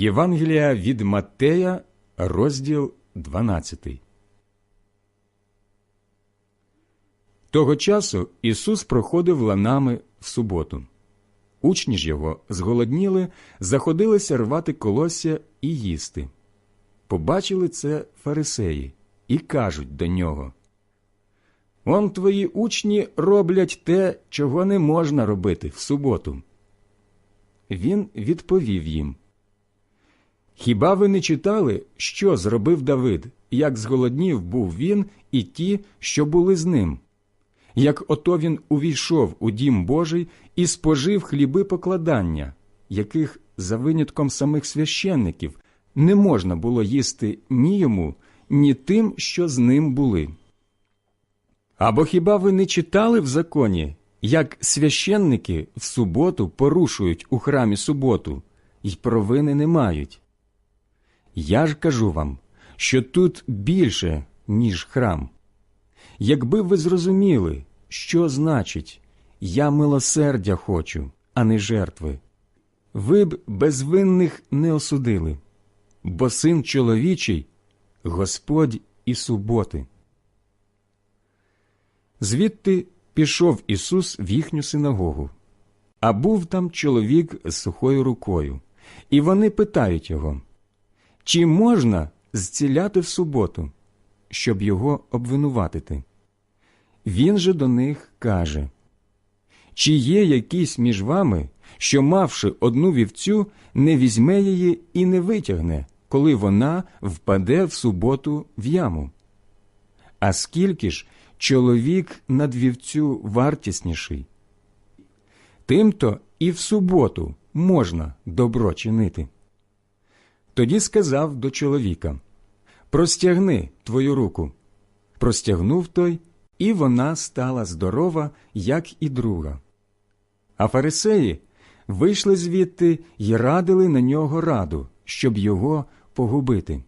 Євангелія від Матея, розділ 12. Того часу Ісус проходив ланами в суботу. Учні ж його зголодніли, заходилися рвати колосся і їсти. Побачили це фарисеї і кажуть до нього Он твої учні роблять те, чого не можна робити в суботу. Він відповів їм Хіба ви не читали, що зробив Давид, як зголоднів був він і ті, що були з ним? Як ото він увійшов у дім Божий і спожив хліби покладання, яких, за винятком самих священників, не можна було їсти ні йому, ні тим, що з ним були. Або хіба ви не читали в законі, як священники в суботу порушують у храмі суботу і провини не мають? Я ж кажу вам, що тут більше, ніж храм. Якби ви зрозуміли, що значить я милосердя хочу, а не жертви, ви б безвинних не осудили, бо син чоловічий Господь і суботи. Звідти пішов Ісус в їхню синагогу, а був там чоловік з сухою рукою, і вони питають його, чи можна зціляти в суботу, щоб його обвинуватити? Він же до них каже Чи є якийсь між вами, що, мавши одну вівцю, не візьме її і не витягне, коли вона впаде в суботу в яму? А скільки ж чоловік над вівцю вартісніший? Тимто і в суботу можна добро чинити. Тоді сказав до чоловіка Простягни твою руку. Простягнув той, і вона стала здорова, як і друга. А фарисеї вийшли звідти й радили на нього раду, щоб його погубити.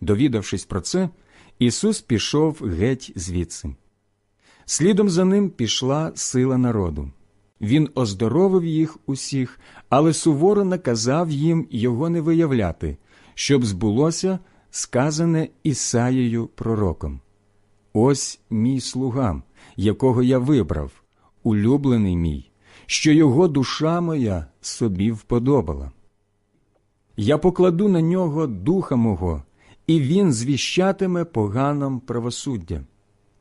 Довідавшись про це, Ісус пішов геть звідси. Слідом за ним пішла сила народу. Він оздоровив їх усіх, але суворо наказав їм його не виявляти, щоб збулося сказане Ісаєю пророком. Ось мій слуга, якого я вибрав, улюблений мій, що його душа моя собі вподобала. Я покладу на нього духа мого, і він звіщатиме поганом правосуддя.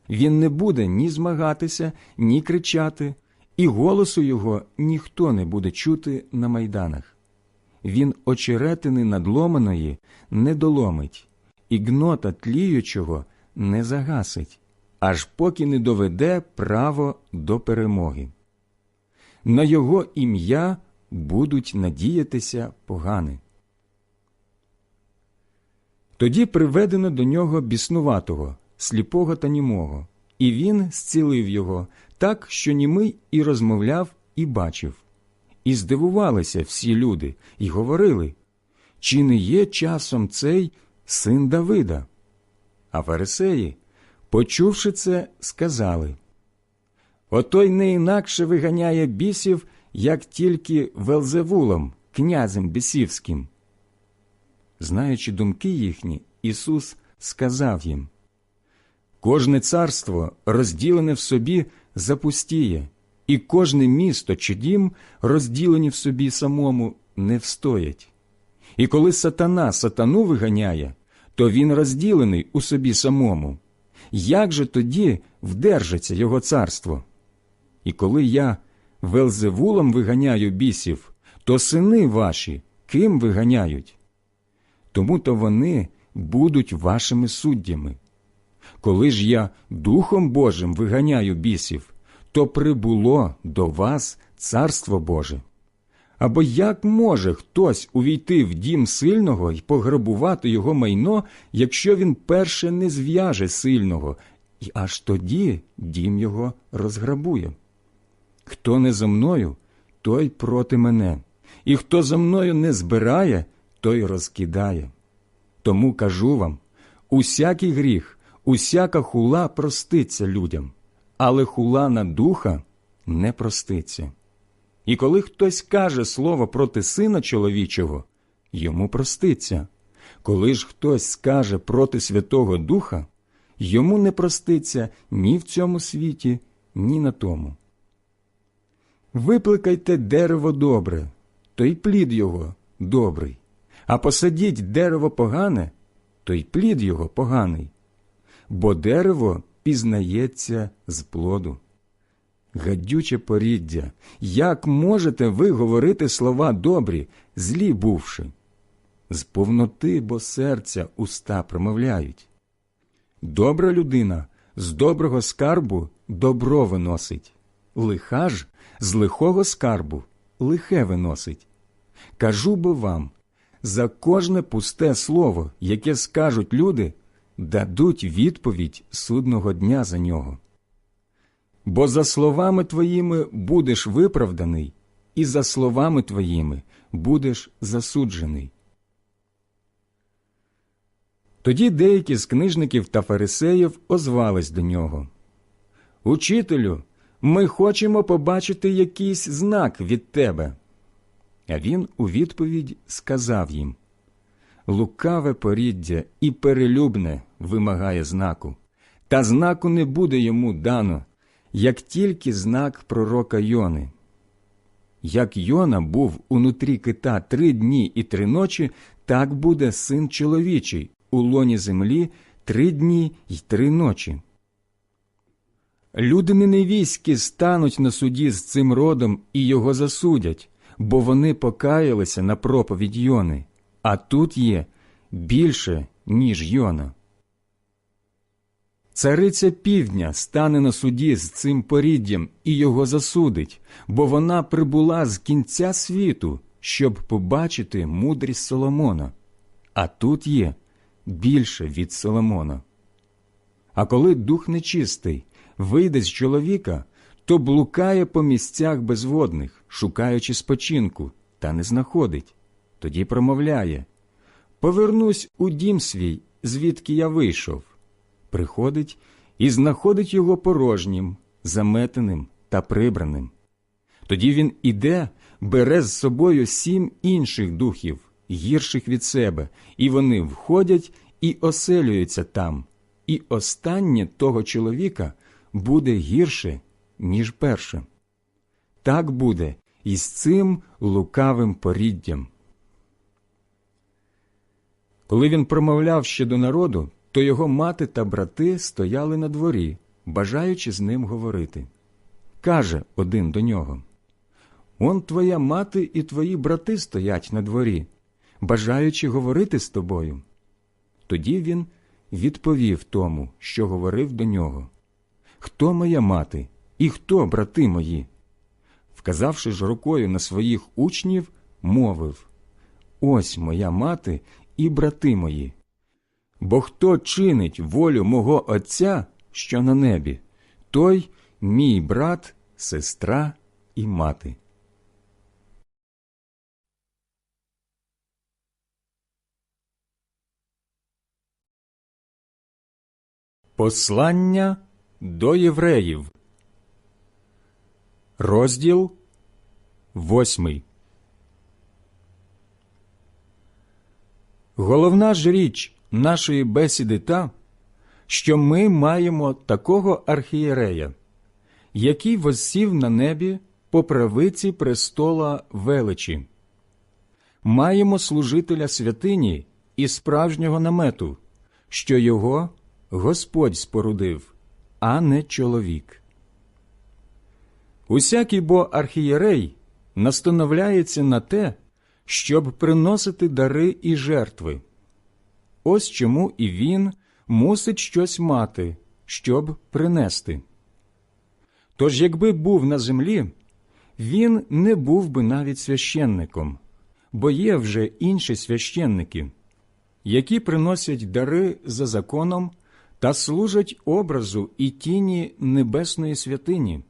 Він не буде ні змагатися, ні кричати, і голосу його ніхто не буде чути на майданах. Він очеретини надломаної не доломить, і гнота тліючого не загасить, аж поки не доведе право до перемоги. На його ім'я будуть надіятися погани. Тоді приведено до нього біснуватого, сліпого та німого, і він зцілив його так, що німий і розмовляв, і бачив. І здивувалися всі люди, і говорили чи не є часом цей син Давида? А фарисеї, почувши це, сказали Отой не інакше виганяє бісів, як тільки Велзевулом, князем бісівським. Знаючи думки їхні, Ісус сказав їм Кожне царство, розділене в собі, запустіє, і кожне місто чи дім, розділені в собі самому, не встоять. І коли сатана сатану виганяє, то він розділений у собі самому. Як же тоді вдержиться його царство? І коли я Велзевулом виганяю бісів, то сини ваші ким виганяють? Тому то вони будуть вашими суддями. Коли ж я Духом Божим виганяю бісів, то прибуло до вас Царство Боже. Або як може хтось увійти в дім сильного і пограбувати його майно, якщо він перше не зв'яже сильного, і аж тоді дім його розграбує? Хто не за мною, той проти мене, і хто за мною не збирає, той розкидає. Тому кажу вам усякий гріх, усяка хула проститься людям, але хула на духа не проститься. І коли хтось каже слово проти сина чоловічого, йому проститься. Коли ж хтось скаже проти Святого Духа, йому не проститься ні в цьому світі, ні на тому. Випликайте дерево добре, то й плід його добрий, а посадіть дерево погане, то й плід його поганий, бо дерево пізнається з плоду. Гадюче поріддя, як можете ви говорити слова добрі, злі бувши? З повноти, бо серця уста промовляють. Добра людина з доброго скарбу добро виносить, лиха ж з лихого скарбу лихе виносить. Кажу бо вам, за кожне пусте слово, яке скажуть люди, дадуть відповідь судного дня за нього. Бо за словами твоїми будеш виправданий, і за словами твоїми будеш засуджений. Тоді деякі з книжників та фарисеїв озвались до нього. Учителю, ми хочемо побачити якийсь знак від тебе. А він у відповідь сказав їм Лукаве поріддя і перелюбне вимагає знаку, та знаку не буде йому дано, як тільки знак пророка Йони. Як Йона був унутрі кита три дні і три ночі, так буде син чоловічий у лоні землі три дні й три ночі. Люди неневійські стануть на суді з цим родом і його засудять, бо вони покаялися на проповідь Йони, а тут є більше, ніж Йона. Цариця півдня стане на суді з цим поріддям і його засудить, бо вона прибула з кінця світу, щоб побачити мудрість Соломона. А тут є більше від Соломона. А коли дух нечистий вийде з чоловіка, то блукає по місцях безводних, шукаючи спочинку, та не знаходить. Тоді промовляє Повернусь у дім свій, звідки я вийшов. Приходить і знаходить його порожнім, заметеним та прибраним. Тоді він іде, бере з собою сім інших духів, гірших від себе, і вони входять і оселюються там, і останнє того чоловіка буде гірше, ніж перше. Так буде і з цим лукавим поріддям. Коли він промовляв ще до народу, то його мати та брати стояли на дворі, бажаючи з ним говорити. Каже один до нього Он твоя мати і твої брати стоять на дворі, бажаючи говорити з тобою. Тоді він відповів тому, що говорив до нього Хто моя мати і хто брати мої? Вказавши ж рукою на своїх учнів, мовив Ось моя мати і брати мої. Бо хто чинить волю мого Отця, що на небі, той мій брат, сестра і мати. Послання до євреїв, розділ восьмий. Головна ж річ нашої бесіди та, що ми маємо такого архієрея, який воссів на небі по правиці престола величі. Маємо служителя святині і справжнього намету, що його Господь спорудив, а не чоловік. Усякий бо архієрей настановляється на те, щоб приносити дари і жертви. Ось чому і він мусить щось мати, щоб принести. Тож, якби був на землі, він не був би навіть священником, бо є вже інші священники, які приносять дари за законом та служать образу і тіні небесної святині,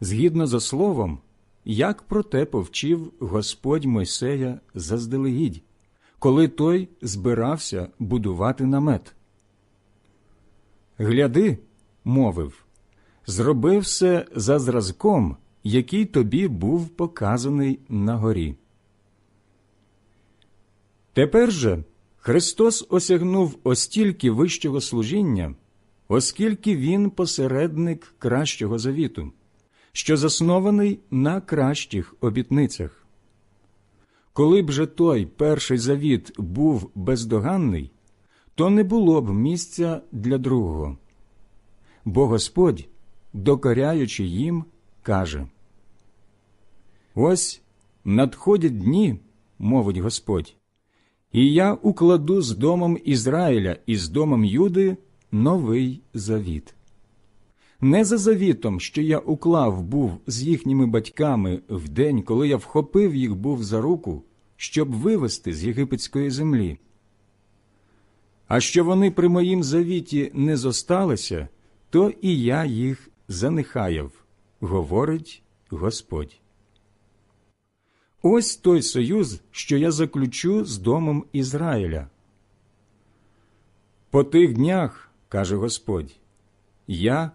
згідно за словом, як про те повчив Господь Мойсея заздалегідь, коли той збирався будувати намет. Гляди, мовив, зроби все за зразком, який тобі був показаний на горі. Тепер же Христос осягнув остільки вищого служіння, оскільки Він посередник кращого завіту, що заснований на кращих обітницях. Коли б же той перший завіт був бездоганний, то не було б місця для другого. Бо Господь, докоряючи їм, каже Ось надходять дні, мовить Господь, і я укладу з домом Ізраїля і з домом Юди новий завіт. Не за завітом, що я уклав був з їхніми батьками в день, коли я вхопив їх був за руку, щоб вивести з єгипетської землі. А що вони при моїм завіті не зосталися, то і я їх занехаяв, говорить Господь. Ось той союз, що я заключу з домом Ізраїля. По тих днях, каже Господь, я,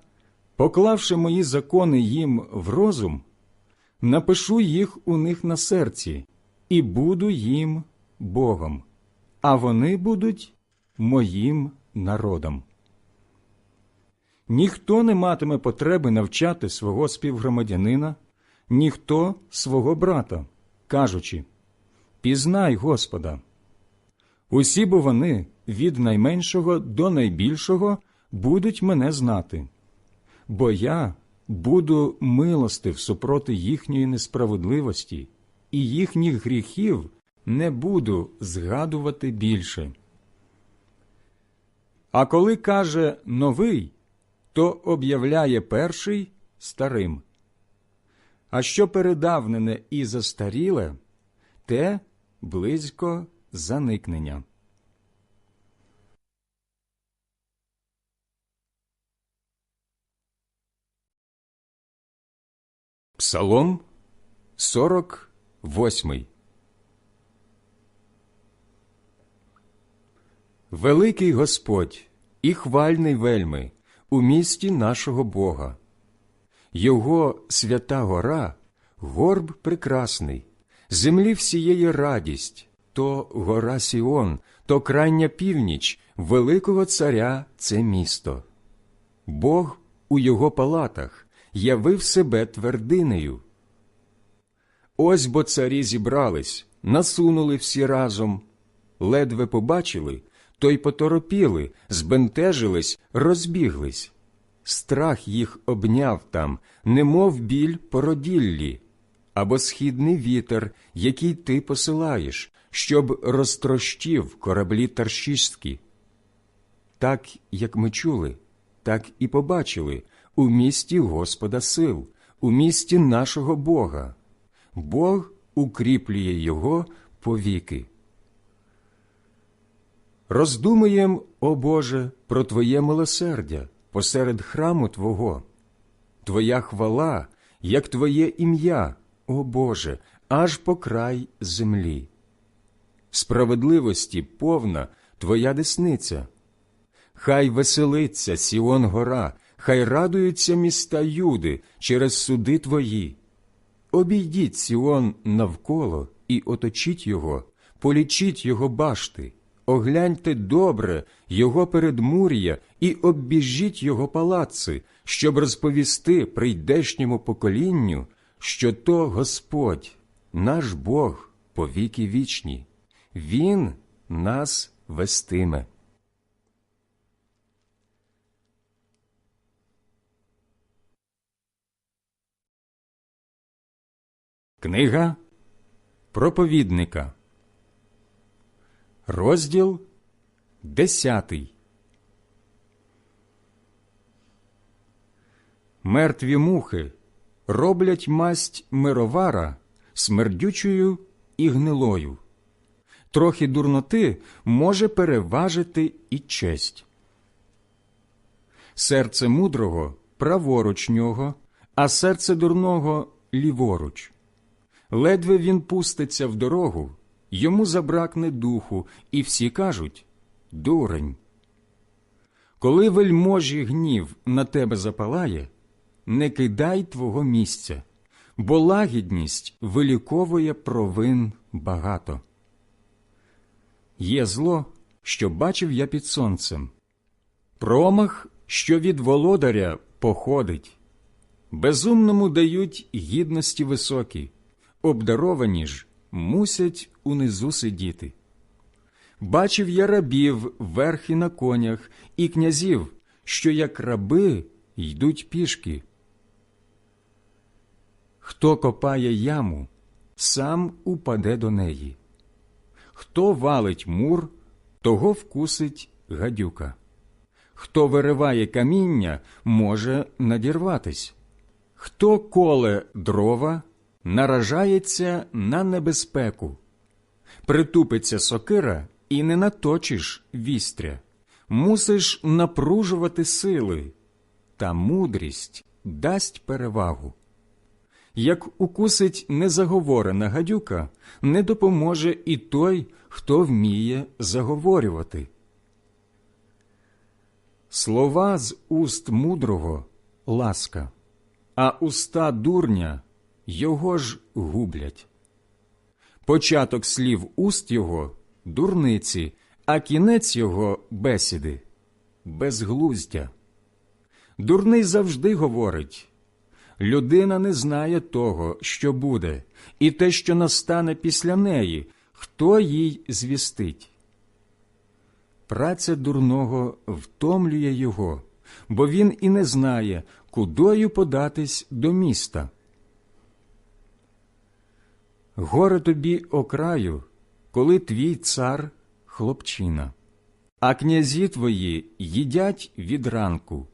поклавши мої закони їм в розум, напишу їх у них на серці і буду їм Богом, а вони будуть моїм народом. Ніхто не матиме потреби навчати свого співгромадянина, ніхто свого брата, кажучи Пізнай Господа. Усі бо вони від найменшого до найбільшого будуть мене знати, бо я буду милостив супроти їхньої несправедливості, і їхніх гріхів не буду згадувати більше. А коли каже новий, то об'являє перший старим. А що передавнене і застаріле, те близько заникнення. Псалом 48 Великий Господь і хвальний вельми у місті нашого Бога. Його свята гора, горб прекрасний, землі всієї радість, то гора Сіон, то крайня північ, великого царя це місто. Бог у його палатах явив себе твердинею. Ось бо царі зібрались, насунули всі разом, ледве побачили, то й поторопіли, збентежились, розбіглись. Страх їх обняв там, немов біль породіллі, або східний вітер, який ти посилаєш, щоб розтрощив кораблі таршістські. Так, як ми чули, так і побачили у місті Господа сил, у місті нашого Бога. Бог укріплює його повіки. Роздумуєм, о Боже, про Твоє милосердя посеред храму Твого, Твоя хвала, як Твоє ім'я, о Боже, аж по край землі. Справедливості повна Твоя десниця. Хай веселиться Сіон гора, хай радуються міста Юди через суди Твої. Обійдіть Сіон навколо і оточіть його, полічіть його башти огляньте добре його передмур'я і оббіжіть його палаци, щоб розповісти прийдешньому поколінню, що то Господь, наш Бог по віки вічні, Він нас вестиме. Книга проповідника Розділ десятий. Мертві мухи роблять масть мировара смердючою і гнилою. Трохи дурноти може переважити і честь. Серце мудрого праворуч нього, а серце дурного ліворуч. Ледве він пуститься в дорогу йому забракне духу, і всі кажуть дурень. Коли вельможі гнів на тебе запалає, не кидай твого місця, бо лагідність виліковує провин багато. є зло, що бачив я під сонцем, промах, що від володаря походить. Безумному дають гідності високі, обдаровані ж мусять унизу сидіти. Бачив я рабів верхи на конях і князів, що як раби йдуть пішки. Хто копає яму, сам упаде до неї. Хто валить мур, того вкусить гадюка. Хто вириває каміння, може надірватись. Хто коле дрова, наражається на небезпеку. Притупиться сокира і не наточиш вістря. Мусиш напружувати сили, та мудрість дасть перевагу. Як укусить незаговорена гадюка, не допоможе і той, хто вміє заговорювати. Слова з уст мудрого ласка, а уста дурня його ж гублять. Початок слів уст його дурниці, а кінець його бесіди безглуздя. Дурний завжди говорить людина не знає того, що буде, і те, що настане після неї, хто їй звістить. Праця дурного втомлює його, бо він і не знає, кудою податись до міста. Горе тобі окраю, коли твій цар хлопчина, а князі твої їдять від ранку.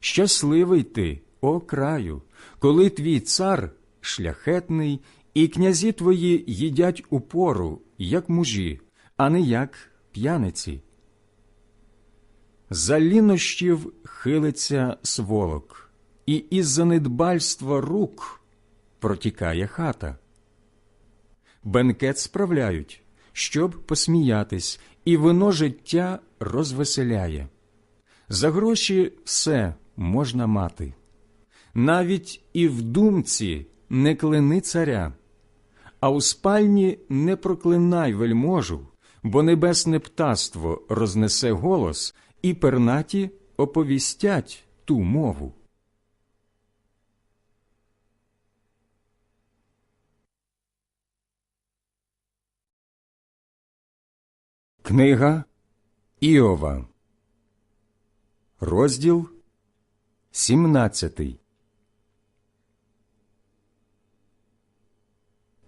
Щасливий ти, о краю, коли твій цар шляхетний, і князі твої їдять у пору, як мужі, а не як п'яниці. За лінощів хилиться сволок, і із занедбальства рук протікає хата. Бенкет справляють, щоб посміятись, і вино життя розвеселяє. За гроші все можна мати. Навіть і в думці не клини царя, а у спальні не проклинай вельможу, бо небесне птаство рознесе голос, і пернаті оповістять ту мову. Книга Іова, розділ 17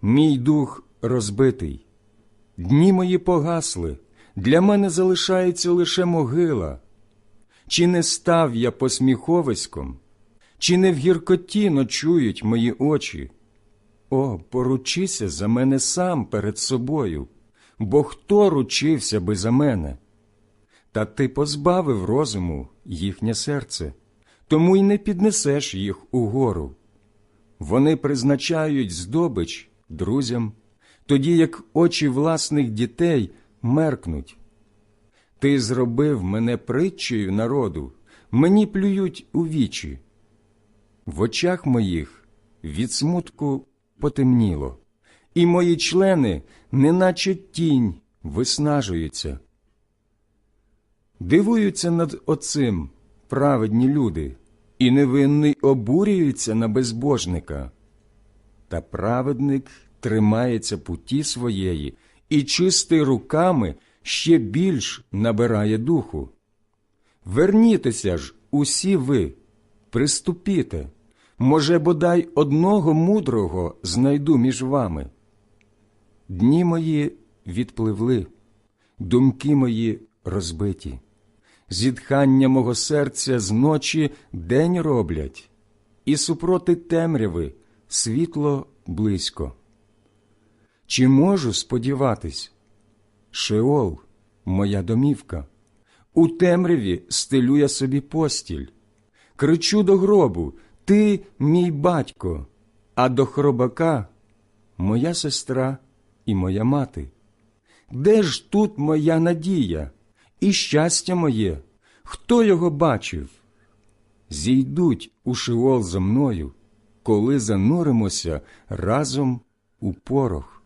Мій дух розбитий, дні мої погасли, для мене залишається лише могила. Чи не став я посміховиськом, чи не в гіркоті ночують мої очі? О, поручися за мене сам перед собою, бо хто ручився би за мене? Та ти позбавив розуму їхнє серце, тому й не піднесеш їх угору. Вони призначають здобич друзям, тоді як очі власних дітей меркнуть. Ти зробив мене притчею народу, мені плюють у вічі. В очах моїх від смутку потемніло, і мої члени, неначе тінь, виснажуються. Дивуються над оцим праведні люди, і невинний обурюється на безбожника. Та праведник тримається путі своєї, і чистий руками ще більш набирає духу. Вернітеся ж, усі ви, приступіте, може, бодай одного мудрого знайду між вами. Дні мої відпливли, думки мої розбиті, зітхання мого серця з ночі день роблять, і супроти темряви світло близько. Чи можу сподіватись? Шеол, моя домівка, у темряві стелю я собі постіль, кричу до гробу Ти мій батько, а до хробака моя сестра і моя мати. Де ж тут моя надія і щастя моє? Хто його бачив? Зійдуть у Шиол зо мною, коли зануримося разом у порох.